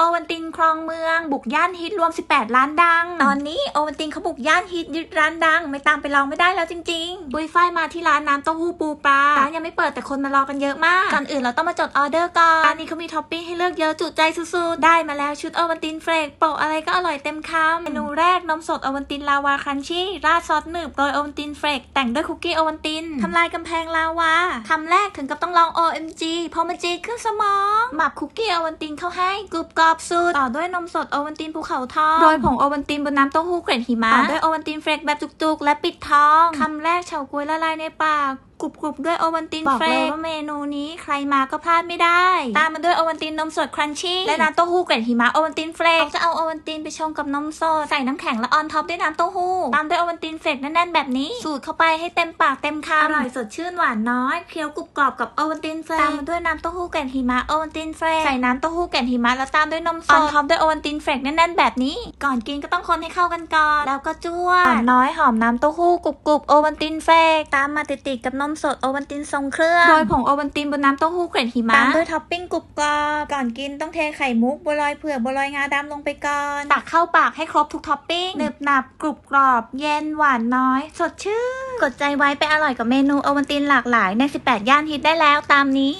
โอวันตินครองเมือง บุกย่านฮิตรวม 18 ร้านดัง ตอนนี้โอวันตินเขาบุกย่านฮิตยึดร้านดัง ไม่ตามไปลองไม่ได้แล้วจริงๆ บุยฝ้ายมาที่ร้านน้ำเต้าหู้ปูปลา ร้านยังไม่เปิดแต่คนมารอกันเยอะมาก ก่อนอื่นเราต้องมาจดออเดอร์ก่อน ร้านนี้เขามีท็อปปิ้งให้เลือกเยอะจุใจสุดๆ ได้มาแล้วชุดโอวันตินเฟรกโปะอะไรก็อร่อยเต็มคำเมนูแรกนมสดโอวันตินลาวาครันชี่ราดซอสหนึบโรยโอวันตินเฟรกแต่งด้วยคุกกี้โอวันตินทำลายกำแพงลาวาคำแรกถึงกับต้องลอง OMG เพราะมันจีดขึ้นสมองหมับคุกกี้โอวันตินเข้าให้กรุบกรอบสุด ต่อด้วยนมสดโอวันตินภูเขาทองโรยผงโอวันตินบนน้ำเต้าหู้เกล็ดหิมะต่อด้วยโอวันตินเฟรกแบบจุกๆ และปิดท้องคำแรกเฉาก๊วยละลายในปาก กรุบๆด้วยโอวันตินบอกเฟรเลยกว่าเมนูนี้ใครมาก็พลาดไม่ได้ ตามมาด้วยโอวันตินนมสดครันชี่และน้ำเต้าหู้เกล็ดหิมะโอวันตินเฟรกจะเอาโอวันตินไปชงกับนมสดใส่น้ำแข็งและออนท็อปด้วยน้ำเต้าหู้ตามด้วยโอวันตินเฟรกแน่นๆแบบนี้สูตรเข้าไปให้เต็มปากเต็มคำอร่อยสดชื่นหวานน้อยเคี้ยวกรุบกรอบกับโอวันตินเฟรกตามมาด้วยน้ำเต้าหู้เกล็ดหิมะโอวันตินเฟรกใส่น้ำเต้าหู้เกล็ดหิมะแล้วตามด้วยนมสดออนท็อปด้วยโอวันตินเฟรกแน่นๆแบบนี้ ก่อนกินก็ต้องคนให้เข้ากันก่อนแล้วก็จ้วหวานน้อยหอมน้ำเต้าหู้กรุบๆโอวันตินเฟรกตามมาติดๆกับนมสดโอวันตินทรงเครื่องโรยผงโอวันตินบนน้ำเต้าหู้เกล็ดหิมะตามด้วยท็อปปิ้งกรุบกรอบก่อนกินต้องเทไข่มุกบัวลอยเผือกบัวลอยงาดำลงไปก่อนตักเข้าปากให้ครบทุกท็อปปิ้งหนึบหนับกรุบกรอบ เย็นหวานน้อย สดชื่นกดใจไว้ไปอร่อยกับเมนูโอวันตินหลากหลายใน 18 ย่านฮิตได้แล้วตามนี้